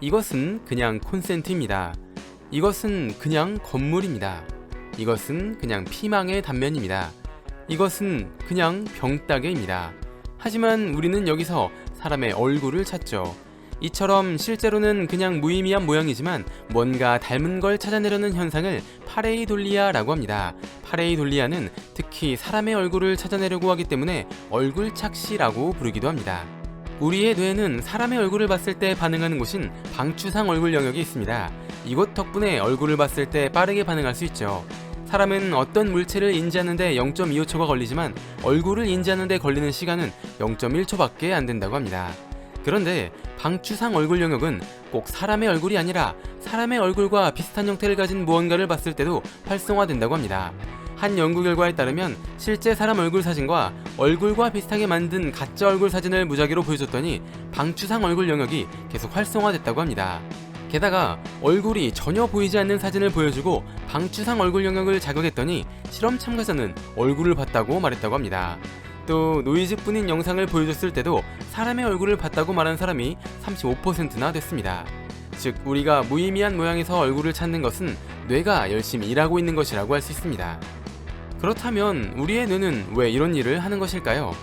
이것은 그냥 콘센트입니다. 이것은 그냥 건물입니다. 이것은 그냥 피망의 단면입니다. 이것은 그냥 병따개입니다. 하지만 우리는 여기서 사람의 얼굴을 찾죠. 이처럼 실제로는 그냥 무의미한 모양이지만 뭔가 닮은 걸 찾아내려는 현상을 파레이돌리아라고 합니다. 파레이돌리아는 특히 사람의 얼굴을 찾아내려고 하기 때문에 얼굴 착시라고 부르기도 합니다. 우리의 뇌는 사람의 얼굴을 봤을 때 반응하는 곳인 방추상 얼굴 영역이 있습니다. 이곳 덕분에 얼굴을 봤을 때 빠르게 반응할 수 있죠. 사람은 어떤 물체를 인지하는데 0.25초가 걸리지만 얼굴을 인지하는데 걸리는 시간은 0.1초밖에 안 된다고 합니다. 그런데 방추상 얼굴 영역은 꼭 사람의 얼굴이 아니라 사람의 얼굴과 비슷한 형태를 가진 무언가를 봤을 때도 활성화된다고 합니다. 한 연구 결과에 따르면 실제 사람 얼굴 사진과 얼굴과 비슷하게 만든 가짜 얼굴 사진을 무작위로 보여줬더니 방추상 얼굴 영역이 계속 활성화됐다고 합니다. 게다가 얼굴이 전혀 보이지 않는 사진을 보여주고 방추상 얼굴 영역을 자극했더니 실험 참가자는 얼굴을 봤다고 말했다고 합니다. 또 노이즈뿐인 영상을 보여줬을 때도 사람의 얼굴을 봤다고 말한 사람이 35%나 됐습니다. 즉 우리가 무의미한 모양에서 얼굴을 찾는 것은 뇌가 열심히 일하고 있는 것이라고 할 수 있습니다. 그렇다면 우리의 뇌는 왜 이런 일을 하는 것일까요?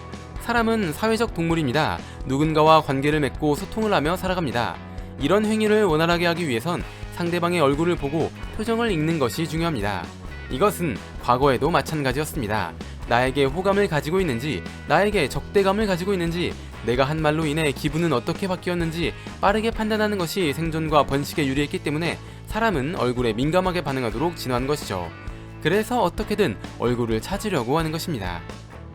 사람은 사회적 동물입니다. 누군가와 관계를 맺고 소통을 하며 살아갑니다. 이런 행위를 원활하게 하기 위해선 상대방의 얼굴을 보고 표정을 읽는 것이 중요합니다. 이것은 과거에도 마찬가지였습니다. 나에게 호감을 가지고 있는지, 나에게 적대감을 가지고 있는지, 내가 한 말로 인해 기분은 어떻게 바뀌었는지 빠르게 판단하는 것이 생존과 번식에 유리했기 때문에 사람은 얼굴에 민감하게 반응하도록 진화한 것이죠. 그래서 어떻게든 얼굴을 찾으려고 하는 것입니다.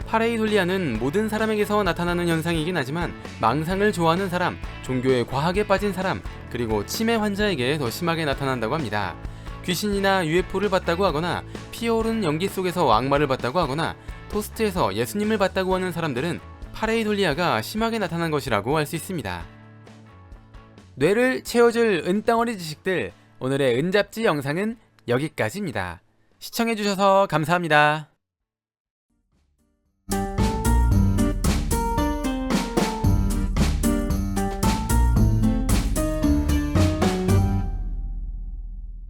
파레이돌리아는 모든 사람에게서 나타나는 현상이긴 하지만 망상을 좋아하는 사람, 종교에 과하게 빠진 사람, 그리고 치매 환자에게 더 심하게 나타난다고 합니다. 귀신이나 UFO를 봤다고 하거나 피어오른 연기 속에서 악마를 봤다고 하거나 토스트에서 예수님을 봤다고 하는 사람들은 파레이돌리아가 심하게 나타난 것이라고 할 수 있습니다. 뇌를 채워줄 은덩어리 지식들 오늘의 은잡지 영상은 여기까지입니다. 시청해주셔서 감사합니다.